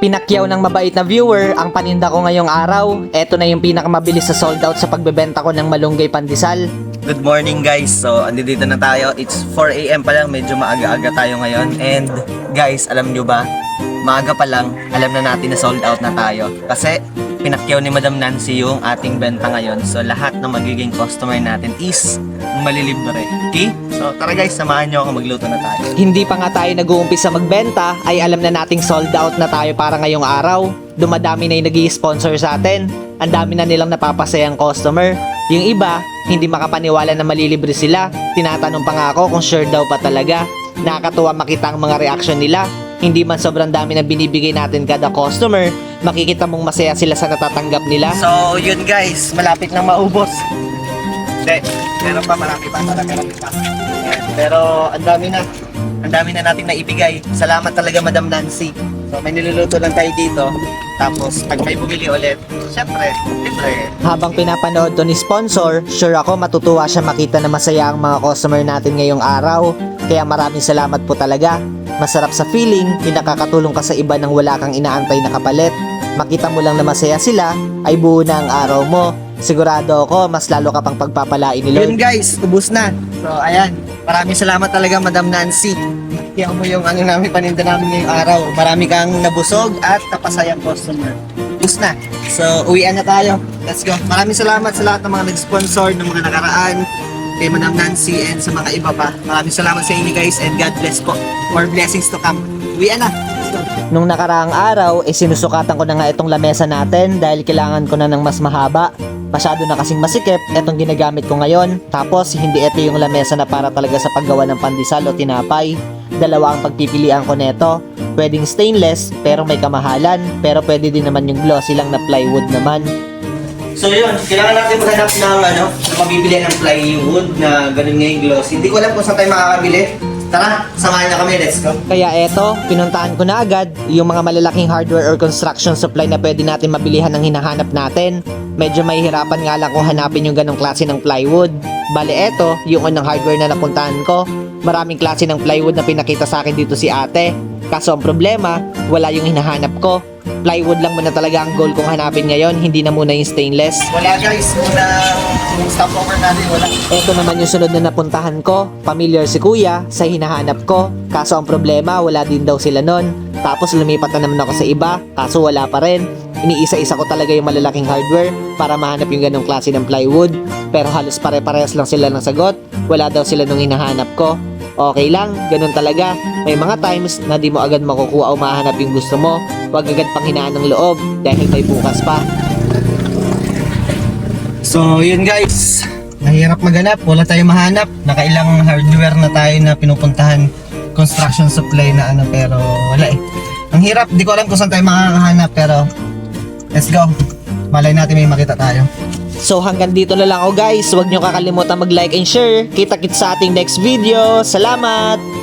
Pinakyaw ng mabait na viewer ang paninda ko ngayong araw. Ito na yung pinakamabilis sa sold out sa pagbebenta ko ng malunggay pandesal. Good morning guys. So, andito na tayo. It's 4 a.m. pa lang. Medyo maaga-aga tayo ngayon. And guys, alam nyo ba? Maaga pa lang, alam na natin na sold out na tayo. Kasi pinakyaw ni Madam Nancy yung ating benta ngayon. So, lahat ng magiging customer natin is malilibre. Okay? So, tara guys, samahan nyo ako magluto na tayo. Hindi pa nga tayo nag-uumpisa magbenta ay alam na nating sold out na tayo para ngayong araw. Dumadami na yung nag sponsor sa atin. Ang dami na nilang napapasayang customer. Yung iba, hindi makapaniwala na malilibre sila. Tinatanong pa nga ako kung sure daw pa talaga. Nakakatuwa makita ang mga reaction nila. Hindi man sobrang dami na binibigay natin kada customer, makikita mong masaya sila sa natatanggap nila. So, yun guys, malapit na maubos. Hindi, meron pa, marami pa, marami, pa. Pero, ang dami na. Ang dami na natin naibigay. Salamat talaga, Madam Nancy. So, may niluluto lang tayo dito. Tapos, pag may bumili ulit, syempre, libre. Habang pinapanood to ni sponsor, sure ako matutuwa siya makita na masaya ang mga customer natin ngayong araw. Kaya maraming salamat po talaga. Masarap sa feeling, nakakatulong ka sa iba nang wala kang inaantay na kapalit. Makita mo lang na masaya sila, ay buo na ang araw mo. Sigurado ako, mas lalo ka pang pagpapalain ni Yun Lord. guys, ubus na. So, ayan. Maraming salamat talaga, Madam Nancy. Kaya mo yung ano namin, paninda namin ngayong araw. Marami kang nabusog at napasayang customer. Ubus na. So, uwian na tayo. Let's go. Maraming salamat sa lahat ng mga nag-sponsor ng mga nakaraan kay Madam Nancy and sa mga iba pa. Maraming salamat sa inyo guys and God bless po. More blessings to come. Uwian na. Nung nakaraang araw, eh sinusukatan ko na nga itong lamesa natin dahil kailangan ko na ng mas mahaba. Masyado na kasing masikip, itong ginagamit ko ngayon. Tapos, hindi ito yung lamesa na para talaga sa paggawa ng pandesal o tinapay. Dalawa ang pagpipilian ko neto. Pwedeng stainless, pero may kamahalan. Pero pwede din naman yung glossy lang na plywood naman. So yun, kailangan natin maghanap ng ano, mabibili ng plywood na ganun nga yung glossy. Hindi ko alam kung saan tayo makakabili. Tara, samahan na kami. Let's go. Kaya eto, pinuntahan ko na agad yung mga malalaking hardware or construction supply na pwede natin mabilihan ng hinahanap natin. Medyo mahihirapan nga lang kung hanapin yung ganong klase ng plywood. Bale eto, yung unang hardware na napuntahan ko. Maraming klase ng plywood na pinakita sa akin dito si ate. Kaso ang problema, wala yung hinahanap ko. Plywood lang muna talaga ang goal kong hanapin ngayon, hindi na muna yung stainless. Wala guys, muna yung stopover natin, wala. Ito naman yung sunod na napuntahan ko. Familiar si kuya sa hinahanap ko. Kaso ang problema, wala din daw sila nun. Tapos lumipat na naman ako sa iba, kaso wala pa rin. Iniisa-isa ko talaga yung malalaking hardware para mahanap yung ganong klase ng plywood. Pero halos pare-parehas lang sila ng sagot. Wala daw sila nung hinahanap ko. Okay lang, ganun talaga. May mga times na di mo agad makukuha o mahanap yung gusto mo. Huwag agad pang hinaan ng loob dahil may bukas pa. So yun guys, nahirap maghanap, wala tayong mahanap. Nakailang hardware na tayo na pinupuntahan construction supply na ano pero wala eh. Ang hirap, di ko alam kung saan tayo makakahanap pero let's go. Malay natin may makita tayo. So hanggang dito na lang ako guys. Huwag nyo kakalimutan mag-like and share. Kita-kits sa ating next video. Salamat!